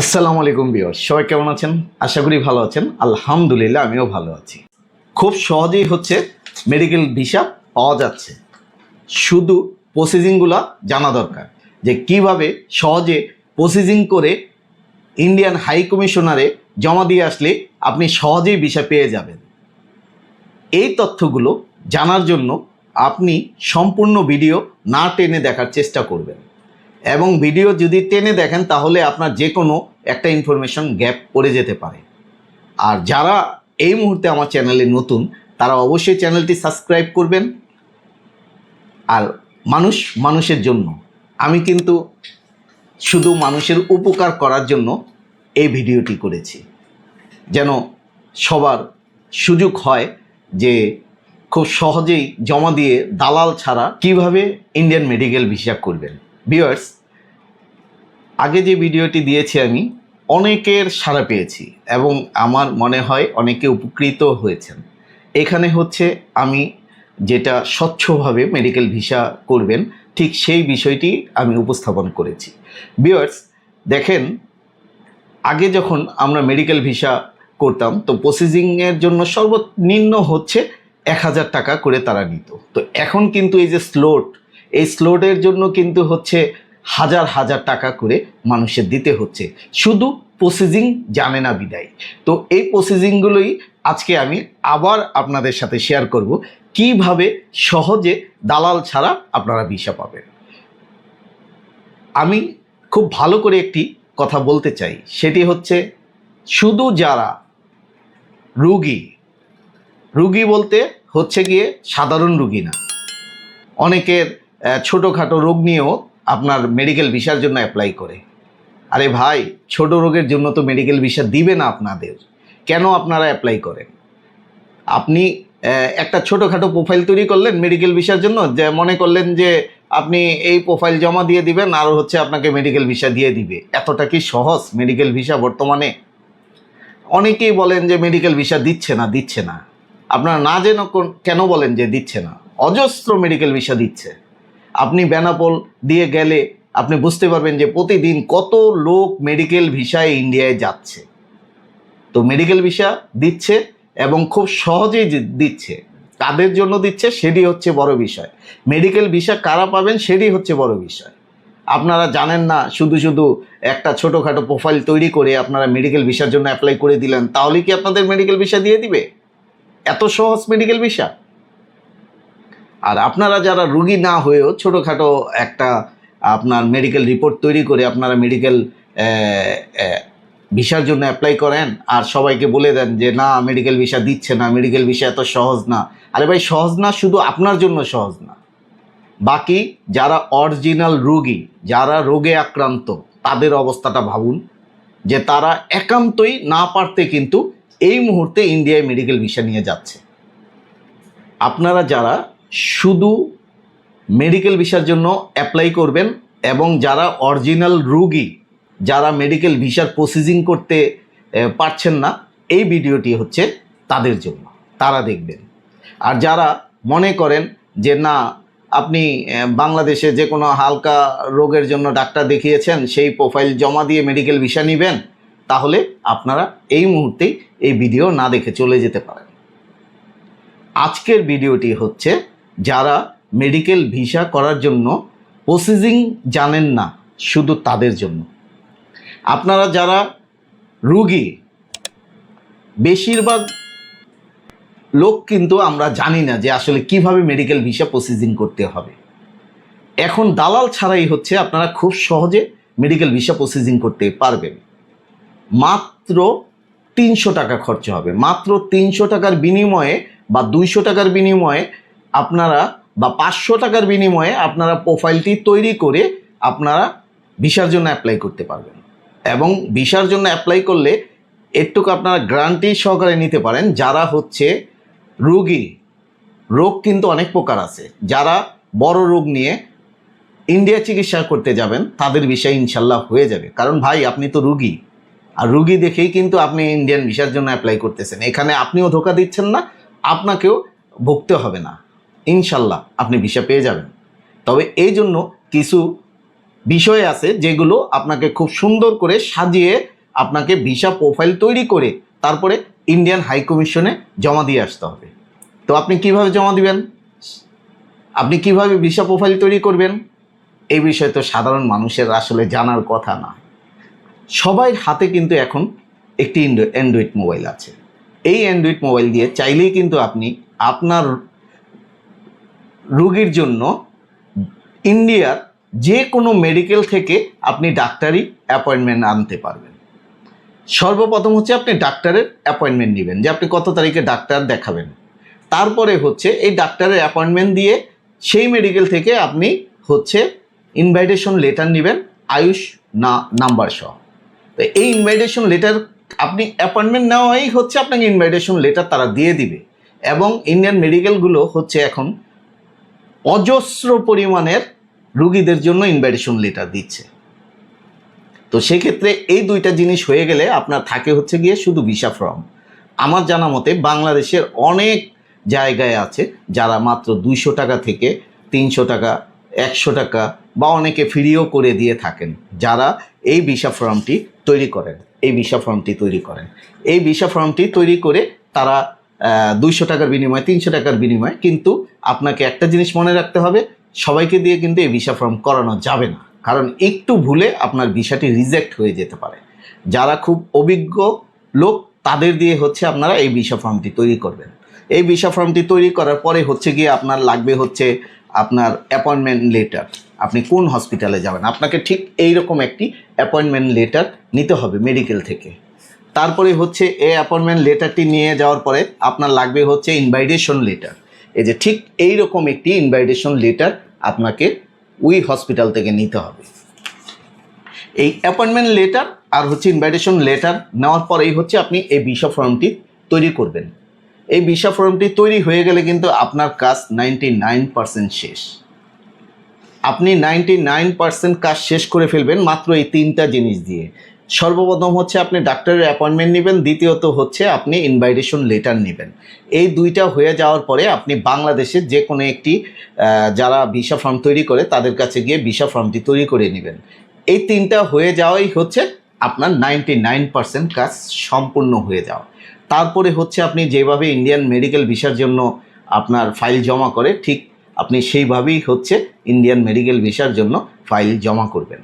আসসালামু আলাইকুম বিয়র সবাই কেমন আছেন? আশা করি ভালো আছেন। আলহামদুলিল্লাহ, আমিও ভালো আছি। খুব সহজেই হচ্ছে মেডিকেল ভিসা পাওয়া যাচ্ছে। শুধু প্রসেসিংগুলো জানা দরকার। যে কীভাবে সহজে প্রসেসিং করে ইন্ডিয়ান হাই কমিশনারে জমা দিয়ে আসলে আপনি সহজেই ভিসা পেয়ে যাবেন। এই তথ্যগুলো জানার জন্য আপনি সম্পূর্ণ ভিডিও না টেনে দেখার চেষ্টা করবেন। এবং ভিডিও যদি টেনে দেখেন, তাহলে আপনার যে কোনো একটা ইনফরমেশন গ্যাপ পড়ে যেতে পারে। আর যারা এই মুহূর্তে আমার চ্যানেলে নতুন, তারা অবশ্যই চ্যানেলটি সাবস্ক্রাইব করবেন। আর মানুষ মানুষের জন্য। আমি কিন্তু শুধু মানুষের উপকার করার জন্য এই ভিডিওটি করেছি। যেন সবার সুযোগ হয় যে খুব সহজেই জমা দিয়ে দালাল ছাড়া কীভাবে ইন্ডিয়ান মেডিকেল ভিসা করবেন। ভিউয়ার্স আগে যে ভিডিওটি দিয়েছি আমি, অনেকের সাড়া পেয়েছি এবং আমার মনে হয় অনেকে উপকৃত হয়েছেন। এখানে হচ্ছে আমি যেটা স্বচ্ছভাবে মেডিকেল ভিসা করবেন, ঠিক সেই বিষয়টি আমি উপস্থাপন করেছি। ভিউয়ার্স দেখেন, আগে যখন আমরা মেডিকেল ভিসা করতাম, তো প্রসেসিংয়ের জন্য সর্বনিম্ন হচ্ছে এক হাজার টাকা করে তারা নিত। তো এখন কিন্তু এই যে স্লোট এই স্লোডের জন্য কিন্তু হচ্ছে হাজার হাজার টাকা করে মানুষের দিতে হচ্ছে। শুধু প্রসেসিং জানে না বিদায়। তো এই প্রসেসিংগুলোই আজকে আমি আবার আপনাদের সাথে শেয়ার করব। কীভাবে সহজে দালাল ছাড়া আপনারা ভিসা পাবেন। আমি খুব ভালো করে একটি কথা বলতে চাই। সেটি হচ্ছে শুধু যারা রুগী রুগী বলতে হচ্ছে গিয়ে সাধারণ রুগী না, অনেকের ছোটোখাটো রোগ নিয়েও আপনার মেডিকেল ভিসার জন্য অ্যাপ্লাই করে। আরে ভাই, ছোট রোগের জন্য তো মেডিকেল ভিসা দিবে না আপনাদের। কেন আপনারা অ্যাপ্লাই করেন? আপনি একটা ছোটোখাটো প্রোফাইল তৈরি করলেন মেডিকেল ভিসার জন্য, যে মনে করলেন যে আপনি এই প্রোফাইল জমা দিয়ে দিবেন আর হচ্ছে আপনাকে মেডিকেল ভিসা দিয়ে দিবে। এতটা কি সহজ মেডিকেল ভিসা বর্তমানে? অনেকেই বলেন যে মেডিকেল ভিসা দিচ্ছে না দিচ্ছে না। আপনারা না যেন কেন বলেন যে দিচ্ছে না? অজস্র মেডিকেল ভিসা দিচ্ছে। আপনি বেনাপোল দিয়ে গেলে আপনি বুঝতে পারবেন যে প্রতিদিন কত লোক মেডিকেল ভিসায় ইন্ডিয়ায় যাচ্ছে। তো মেডিকেল ভিসা দিচ্ছে এবং খুব সহজেই দিচ্ছে, কাদের জন্য দিচ্ছে সেটি হচ্ছে বড় বিষয়। মেডিকেল ভিসা কারা পাবেন সেটি হচ্ছে বড় বিষয়। আপনারা জানেন না, শুধু শুধু একটা ছোটোখাটো প্রোফাইল তৈরি করে আপনারা মেডিকেল ভিসার জন্য অ্যাপ্লাই করে দিলেন, তাহলে কি আপনাদের মেডিকেল ভিসা দিয়ে দিবে? এত সহজ মেডিকেল ভিসা আর আপনারা যারা রুগী না হয়েও ছোটোখাটো একটা আপনার মেডিকেল রিপোর্ট তৈরি করে আপনারা মেডিকেল ভিসার জন্য অ্যাপ্লাই করেন আর সবাইকে বলে দেন যে, না মেডিকেল ভিসা দিচ্ছে না মেডিকেল ভিসা এত সহজ না। আরে ভাই, সহজ না শুধু আপনার জন্য সহজ না। বাকি যারা অরিজিনাল রোগী, যারা রোগে আক্রান্ত, তাদের অবস্থাটা ভাবুন যে, তারা একান্তই না পারতে কিন্তু এই মুহূর্তে ইন্ডিয়ায় মেডিকেল ভিসা নিয়ে যাচ্ছে। আপনারা যারা শুধু মেডিকেল ভিসার জন্য অ্যাপ্লাই করবেন এবং যারা অরিজিনাল রুগী, যারা মেডিকেল ভিসার প্রসেসিং করতে পারছেন না, এই ভিডিওটি হচ্ছে তাদের জন্য। তারা দেখবেন। আর যারা মনে করেন যে, না, আপনি বাংলাদেশে যে কোনো হালকা রোগের জন্য ডাক্তার দেখিয়েছেন, সেই প্রোফাইল জমা দিয়ে মেডিকেল ভিসা নেবেন, তাহলে আপনারা এই মুহূর্তেই এই ভিডিও না দেখে চলে যেতে পারেন। আজকের ভিডিওটি হচ্ছে যারা মেডিকেল ভিসা করার জন্য প্রসেসিং জানেন না, শুধু তাদের জন্য। আপনারা যারা রুগী, বেশিরভাগ লোক কিন্তু আমরা জানি না যে আসলে কীভাবে মেডিকেল ভিসা প্রসেসিং করতে হবে। এখন দালাল ছাড়াই হচ্ছে আপনারা খুব সহজে মেডিকেল ভিসা প্রসেসিং করতে পারবেন। মাত্র তিনশো টাকা খরচ হবে। মাত্র তিনশো টাকার বিনিময়ে বা দুইশো টাকার বিনিময়ে আপনারা বা পাঁচশো টাকার বিনিময়ে আপনারা প্রোফাইলটি তৈরি করে আপনারা ভিসার জন্য অ্যাপ্লাই করতে পারবেন। এবং ভিসার জন্য অ্যাপ্লাই করলে এটুকু আপনারা গ্রান্টি সহকারে নিতে পারেন, যারা হচ্ছে রোগী, রোগ কিন্তু অনেক প্রকার আছে। যারা বড় রোগ নিয়ে ইন্ডিয়া চিকিৎসা করতে যাবেন, তাদের বিষয় ইনশাল্লাহ হয়ে যাবে। কারণ ভাই, আপনি তো রুগী। আর রুগী দেখেই কিন্তু আপনি ইন্ডিয়ান ভিসার জন্য অ্যাপ্লাই করতেছেন। এখানে আপনিও ধোকা দিচ্ছেন না, আপনাকেও ভুগতে হবে না। ইনশাল্লাহ আপনি ভিসা পেয়ে যাবেন। তবে এই জন্য কিছু বিষয় আছে যেগুলো আপনাকে খুব সুন্দর করে সাজিয়ে আপনাকে ভিসা প্রোফাইল তৈরি করে তারপরে ইন্ডিয়ান হাই কমিশনে জমা দিয়ে আসতে হবে। তো আপনি কীভাবে জমা দিবেন? আপনি কীভাবে ভিসা প্রোফাইল তৈরি করবেন? এই বিষয়ে তো সাধারণ মানুষের আসলে জানার কথা না। সবাই হাতে কিন্তু এখন একটি অ্যান্ড্রয়েড মোবাইল আছে। এই অ্যান্ড্রয়েড মোবাইল দিয়ে চাইলেই কিন্তু আপনি আপনার রুগীর জন্য ইন্ডিয়ার যে কোনো মেডিকেল থেকে আপনি ডাক্তারি অ্যাপয়েন্টমেন্ট আনতে পারবেন। সর্বপ্রথম হচ্ছে আপনি ডাক্তারের অ্যাপয়েন্টমেন্ট নেবেন, যে আপনি কত তারিখে ডাক্তার দেখাবেন। তারপরে হচ্ছে এই ডাক্তারের অ্যাপয়েন্টমেন্ট দিয়ে সেই মেডিকেল থেকে আপনি হচ্ছে ইনভাইটেশন লেটার নেবেন আয়ুষ না, নাম্বার সহ। তো এই ইনভাইটেশন লেটার আপনি অ্যাপয়েন্টমেন্ট নেওয়াই হচ্ছে আপনাকে ইনভাইটেশন লেটার তারা দিয়ে দিবে। এবং ইন্ডিয়ান মেডিকেলগুলো হচ্ছে এখন অজস্র পরিমাণের রুগীদের জন্য ইনভাইটেশন লেটার দিচ্ছে। তো সেক্ষেত্রে এই দুইটা জিনিস হয়ে গেলে আপনার থাকে হচ্ছে গিয়ে শুধু ভিসা ফর্ম আমার জানা মতে বাংলাদেশের অনেক জায়গায় আছে যারা মাত্র দুইশো টাকা থেকে তিনশো টাকা, একশো টাকা বা অনেকে ফ্রিও করে দিয়ে থাকেন, যারা এই ভিসা ফর্মটি তৈরি করেন, এই ভিসা ফর্মটি তৈরি করেন। এই ভিসা ফর্মটি তৈরি করে তারা দুইশো টাকার বিনিময়ে, তিনশো টাকার বিনিময়ে কিন্তু আপনাকে একটা জিনিস মনে রাখতে হবে, সবাইকে দিয়ে কিন্তু এই ভিসা ফর্ম করানো যাবে না। কারণ একটু ভুলে আপনার ভিসাটি রিজেক্ট হয়ে যেতে পারে। যারা খুব অভিজ্ঞ লোক, তাদের দিয়ে হচ্ছে আপনারা এই ভিসা ফর্মটি তৈরি করবেন। এই ভিসা ফর্মটি তৈরি করার পরে হচ্ছে গিয়ে আপনার লাগবে হচ্ছে আপনার অ্যাপয়েন্টমেন্ট লেটার আপনি কোন হসপিটালে যাবেন? আপনাকে ঠিক এই রকম একটি অ্যাপয়েন্টমেন্ট লেটার নিতে হবে মেডিকেল থেকে। তারপরে হচ্ছে এই অ্যাপয়েন্টমেন্ট লেটারটি নিয়ে যাওয়ার পরে আপনার লাগবে হচ্ছে ইনভাইটেশন লেটার এই যে ঠিক এই রকম একটি ইনভাইটেশন লেটার আপনাকে ওই হসপিটাল থেকে নিতে হবে। এই অ্যাপয়েন্টমেন্ট লেটার আর হচ্ছে ইনভাইটেশন লেটার নেওয়ার পরেই হচ্ছে আপনি এই ভিসা ফর্মটি তৈরি করবেন। এই ভিসা ফর্মটি তৈরি হয়ে গেলে কিন্তু আপনার কাজ নাইনটি নাইন পার্সেন্ট শেষ। আপনি নাইনটি নাইন পার্সেন্ট কাজ শেষ করে ফেলবেন মাত্র এই তিনটা জিনিস দিয়ে। সর্বপ্রথম হচ্ছে আপনি ডাক্তারের অ্যাপয়েন্টমেন্ট নেবেন, দ্বিতীয়ত হচ্ছে আপনি ইনভাইটেশন লেটার নেবেন। এই দুইটা হয়ে যাওয়ার পরে আপনি বাংলাদেশের যে কোনো একটি যারা ভিসা ফর্ম তৈরি করে তাদের কাছে গিয়ে ভিসা ফর্মটি তৈরি করে নেবেন। এই তিনটা হয়ে যাওয়াই হচ্ছে আপনার নাইনটি নাইন পার্সেন্ট কাজ সম্পূর্ণ হয়ে যাওয়া। তারপরে হচ্ছে আপনি যেভাবে ইন্ডিয়ান মেডিকেল ভিসার জন্য আপনার ফাইল জমা করে, ঠিক আপনি সেইভাবেই হচ্ছে ইন্ডিয়ান মেডিকেল ভিসার জন্য ফাইল জমা করবেন।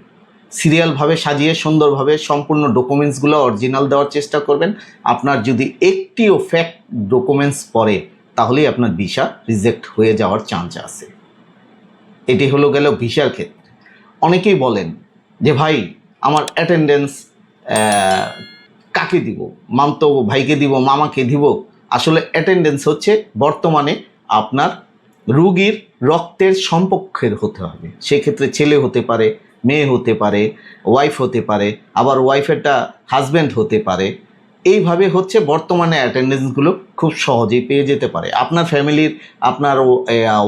সিরিয়ালভাবে সাজিয়ে, সুন্দরভাবে সম্পূর্ণ ডকুমেন্টসগুলো অরিজিনাল দেওয়ার চেষ্টা করবেন। আপনার যদি একটিও ফ্যাক্ট ডকুমেন্টস পড়ে, তাহলেই আপনার ভিসা রিজেক্ট হয়ে যাওয়ার চান্স আছে। এটি হলো গেল ভিসার ক্ষেত্রে। অনেকেই বলেন যে, ভাই, আমার অ্যাটেন্ডেন্স কাকে দিব? মামতো ভাইকে দিব? মামাকে দিব? আসলে অ্যাটেন্ডেন্স হচ্ছে বর্তমানে আপনার রুগীর রক্তের সম্পর্কের হতে হবে। সেক্ষেত্রে ছেলে হতে পারে মেয়ে হতে পারে ওয়াইফ হতে পারে, আবার ওয়াইফেরটা হাজব্যান্ড হতে পারে। এইভাবে হচ্ছে বর্তমানে অ্যাটেন্ডেন্সগুলো খুব সহজেই পেয়ে যেতে পারে। আপনার ফ্যামিলির আপনার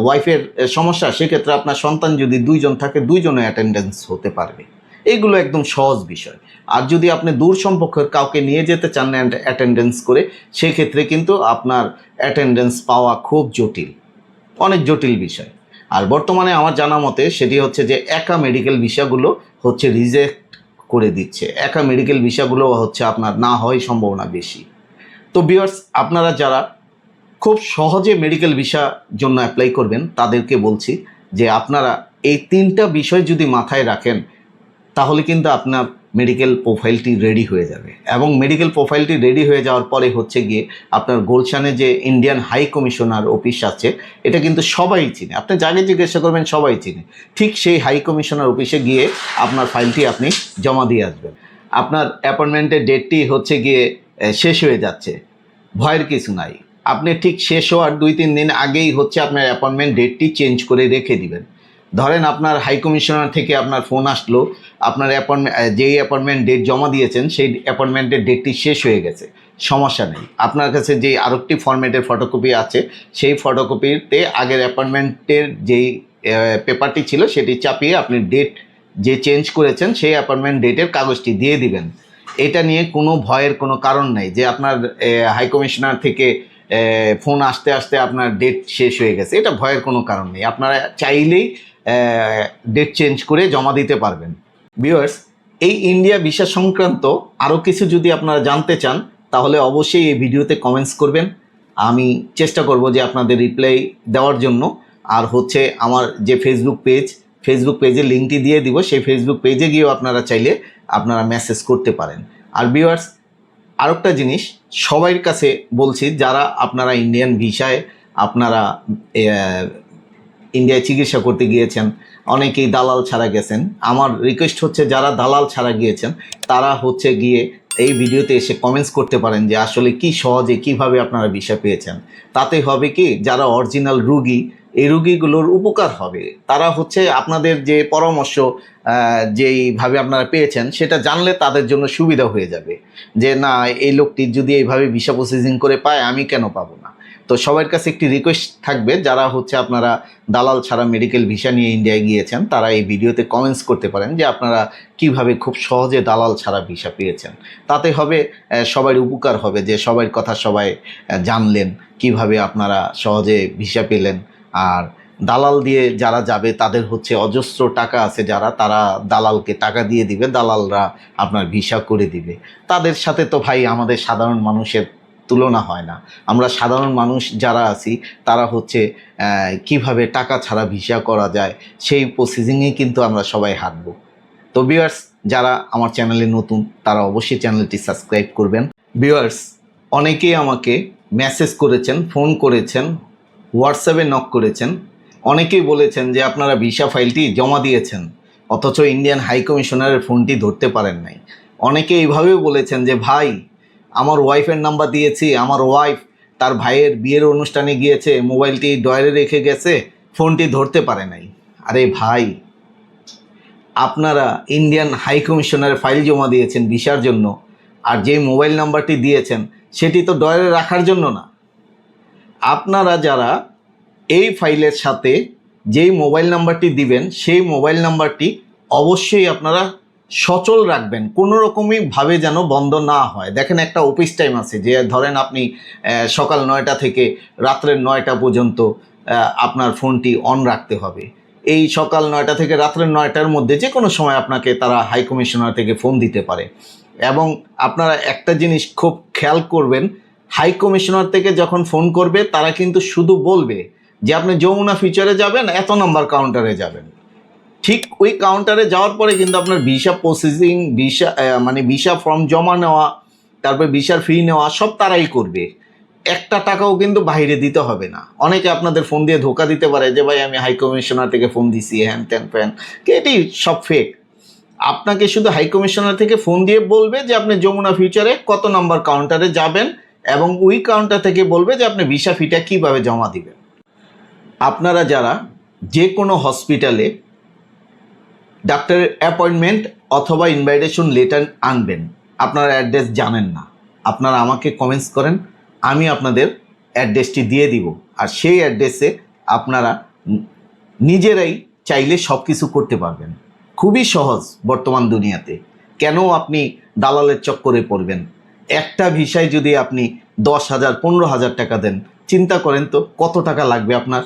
ওয়াইফের সমস্যা, সেক্ষেত্রে আপনার সন্তান যদি দুইজন থাকে দুইজনে অ্যাটেন্ডেন্স হতে পারবে। এইগুলো একদম সহজ বিষয়। আর যদি আপনি দূর সম্পর্কের কাউকে নিয়ে যেতে চান অ্যাটেন্ডেন্স করে, সেক্ষেত্রে কিন্তু আপনার অ্যাটেন্ডেন্স পাওয়া খুব জটিল। অনেক জটিল বিষয়। আর বর্তমানে আমার জানা মতে সেটি হচ্ছে যে একা মেডিকেল ভিসাগুলো হচ্ছে রিজেক্ট করে দিচ্ছে। একা মেডিকেল ভিসাগুলো হচ্ছে আপনার না হয় সম্ভাবনা বেশি। তো বিয়ার্স আপনারা যারা খুব সহজে মেডিকেল ভিসা জন্য অ্যাপ্লাই করবেন, তাদেরকে বলছি যে আপনারা এই তিনটা বিষয় যদি মাথায় রাখেন, তাহলে কিন্তু আপনার মেডিকেল প্রোফাইলটি রেডি হয়ে যাবে। এবং মেডিকেল প্রোফাইলটি রেডি হয়ে যাওয়ার পরে হচ্ছে গিয়ে আপনার গোলশানে যে ইন্ডিয়ান হাই কমিশনার অফিস আছে, এটা কিন্তু সবাই চিনে। আপনি যাকে জিজ্ঞাসা করবেন, সবাই চিনে। ঠিক সেই হাই কমিশনার অফিসে গিয়ে আপনার ফাইলটি আপনি জমা দিয়ে আসবেন। আপনার অ্যাপয়েন্টমেন্টের ডেটটি হচ্ছে গিয়ে শেষ হয়ে যাচ্ছে। ভয়ের কিছু নাই। আপনি ঠিক শেষ হওয়ার দুই তিন দিন আগেই হচ্ছে আপনার অ্যাপয়েন্টমেন্ট ডেটটি চেঞ্জ করে রেখে দিবেন। ধরেন আপনার হাই কমিশনার থেকে আপনার ফোন আসলো, আপনার অ্যাপয়েন্টমেন্ট যেই অ্যাপয়েন্টমেন্ট ডেট জমা দিয়েছেন, সেই অ্যাপয়েন্টমেন্টের ডেটটি শেষ হয়ে গেছে, সমস্যা নেই। আপনার কাছে যে আরেকটি ফরম্যাটের ফটোকপি আছে, সেই ফটোকপিতে আগের অ্যাপয়েন্টমেন্টের যেই পেপারটি ছিল, সেটি চাপিয়ে আপনি ডেট যে চেঞ্জ করেছেন, সেই অ্যাপয়েন্টমেন্ট ডেটের কাগজটি দিয়ে দিবেন। এটা নিয়ে কোনো ভয়ের কোনো কারণ নেই যে আপনার হাই কমিশনার থেকে ফোন আসতে আসতে আপনার ডেট শেষ হয়ে গেছে। এটা ভয়ের কোনো কারণ নেই। আপনারা চাইলেই ডেট চেঞ্জ করে জমা দিতে পারবেন। ভিউয়ার্স এই ইন্ডিয়া ভিসা সংক্রান্ত আরও কিছু যদি আপনারা জানতে চান, তাহলে অবশ্যই এই ভিডিওতে কমেন্টস করবেন। আমি চেষ্টা করব যে আপনাদের রিপ্লাই দেওয়ার জন্য। আর হচ্ছে আমার যে ফেসবুক পেজ ফেসবুক পেজে লিঙ্কটি দিয়ে দিব। সেই ফেসবুক পেজে গিয়েও আপনারা চাইলে আপনারা মেসেজ করতে পারেন। আর ভিউয়ার্স আরেকটা জিনিস সবার কাছে বলছি, যারা আপনারা ইন্ডিয়ান ভিসায়, আপনারা ইন্ডিয়ায় চিকিৎসা করতে গিয়েছেন, অনেকেই দালাল ছাড়া গেছেন। আমার রিকোয়েস্ট হচ্ছে যারা দালাল ছাড়া গিয়েছেন, তারা হচ্ছে গিয়ে এই ভিডিওতে এসে কমেন্টস করতে পারেন যে আসলে কি সহজে কীভাবে আপনারা ভিসা পেয়েছেন। তাতে হবে কি, যারা অরিজিনাল রুগী, এই রুগীগুলোর উপকার হবে। তারা হচ্ছে আপনাদের যে পরামর্শ যেইভাবে আপনারা পেয়েছেন, সেটা জানলে তাদের জন্য সুবিধা হয়ে যাবে। যে না, এই লোকটি যদি এইভাবে ভিসা প্রসেসিং করে পায়, আমি কেন পাবো না? তো সবার কাছে একটি রিকোয়েস্ট থাকবে, যারা হচ্ছে আপনারা দালাল ছাড়া মেডিকেল ভিসা নিয়ে ইন্ডিয়ায় গিয়েছেন, তারা এই ভিডিওতে কমেন্টস করতে পারেন যে আপনারা কীভাবে খুব সহজে দালাল ছাড়া ভিসা পেয়েছেন। তাতে হবে সবার উপকার হবে যে সবার কথা সবাই জানলেন, কীভাবে আপনারা সহজে ভিসা পেলেন। আর দালাল দিয়ে যারা যাবে, তাদের হচ্ছে অজস্র টাকা আছে যারা, তারা দালালকে টাকা দিয়ে দিবে, দালালরা আপনার ভিসা করে দিবে। তাদের সাথে তো ভাই আমাদের সাধারণ মানুষের তুলনা হয় না। আমরা সাধারণ মানুষ যারা আছি, তারা হচ্ছে কীভাবে টাকা ছাড়া ভিসা করা যায়, সেই প্রসেসিংয়ে কিন্তু আমরা সবাই হাঁটবো। তো ভিউয়ার্স যারা আমার চ্যানেলে নতুন, তারা অবশ্যই চ্যানেলটি সাবস্ক্রাইব করবেন। ভিউয়ার্স অনেকেই আমাকে মেসেজ করেছেন ফোন করেছেন হোয়াটসঅ্যাপে নক করেছেন। অনেকেই বলেছেন যে, আপনারা ভিসা ফাইলটি জমা দিয়েছেন, অথচ ইন্ডিয়ান হাই কমিশনারের ফোনটি ধরতে পারেন নাই। অনেকে এইভাবেও বলেছেন যে, ভাই আমার ওয়াইফের নাম্বার দিয়েছি, আমার ওয়াইফ তার ভাইয়ের বিয়ের অনুষ্ঠানে গিয়েছে, মোবাইলটি ডয়ারে রেখে গেছে ফোনটি ধরতে পারে নাই। আরে ভাই, আপনারা ইন্ডিয়ান হাই কমিশনারের ফাইল জমা দিয়েছেন ভিসার জন্য, আর যে মোবাইল নাম্বারটি দিয়েছেন, সেটি তো ডয়ারে রাখার জন্য না। আপনারা যারা এই ফাইলের সাথে যেই মোবাইল নাম্বারটি দিবেন, সেই মোবাইল নাম্বারটি অবশ্যই আপনারা সচল রাখবেন। কোনো রকমই ভাবে যেন বন্ধ না হয়। দেখেন একটা অফিস টাইম আছে যে ধরেন আপনি সকাল নয়টা থেকে রাত্রের নয়টা পর্যন্ত আপনার ফোনটি অন রাখতে হবে। এই সকাল নয়টা থেকে রাত্রের নয়টার মধ্যে যে কোনো সময় আপনাকে তারা হাই কমিশনার থেকে ফোন দিতে পারে। এবং আপনারা একটা জিনিস খুব খেয়াল করবেন হাই কমিশনার থেকে যখন ফোন করবে, তারা কিন্তু শুধু বলবে যে, আপনি যমুনা ফিচারে যাবেন, এত নম্বর কাউন্টারে যাবেন। ঠিক ওই কাউন্টারে যাওয়ার পরে কিন্তু আপনার ভিসা প্রসেসিং ভিসা মানে ভিসা ফর্ম জমা নেওয়া, তারপরে ভিসার ফি নেওয়া, সব তারাই করবে। একটা টাকাও কিন্তু বাইরে দিতে হবে না। অনেকে আপনাদের ফোন দিয়ে ধোকা দিতে পারে যে, ভাই, আমি হাই কমিশনার থেকে ফোন দিছি হ্যান ত্যান ফ্যান এটি সব ফেক আপনাকে শুধু হাই কমিশনার থেকে ফোন দিয়ে বলবে যে, আপনি যমুনা ফিউচারে কত নাম্বার কাউন্টারে যাবেন? এবং ওই কাউন্টার থেকে বলবে যে, আপনি ভিসা ফিটা কীভাবে জমা দিবেন? আপনারা যারা যে কোনো হসপিটালে ডাক্তারের অ্যাপয়েন্টমেন্ট অথবা ইনভাইটেশন লেটার আনবেন। আপনার অ্যাড্রেস জানেন না। আপনারা আমাকে কমেন্টস করেন, আমি আপনাদের অ্যাড্রেসটি দিয়ে দিব। আর সেই অ্যাড্রেসে আপনারা নিজেরাই চাইলে সব কিছু করতে পারবেন। খুবই সহজ বর্তমান দুনিয়াতে। কেন আপনি দালালের চক্করে পড়বেন? একটা ভিসায় যদি আপনি দশ হাজার, পনেরো হাজার টাকা দেন, চিন্তা করেন তো কত টাকা লাগবে আপনার?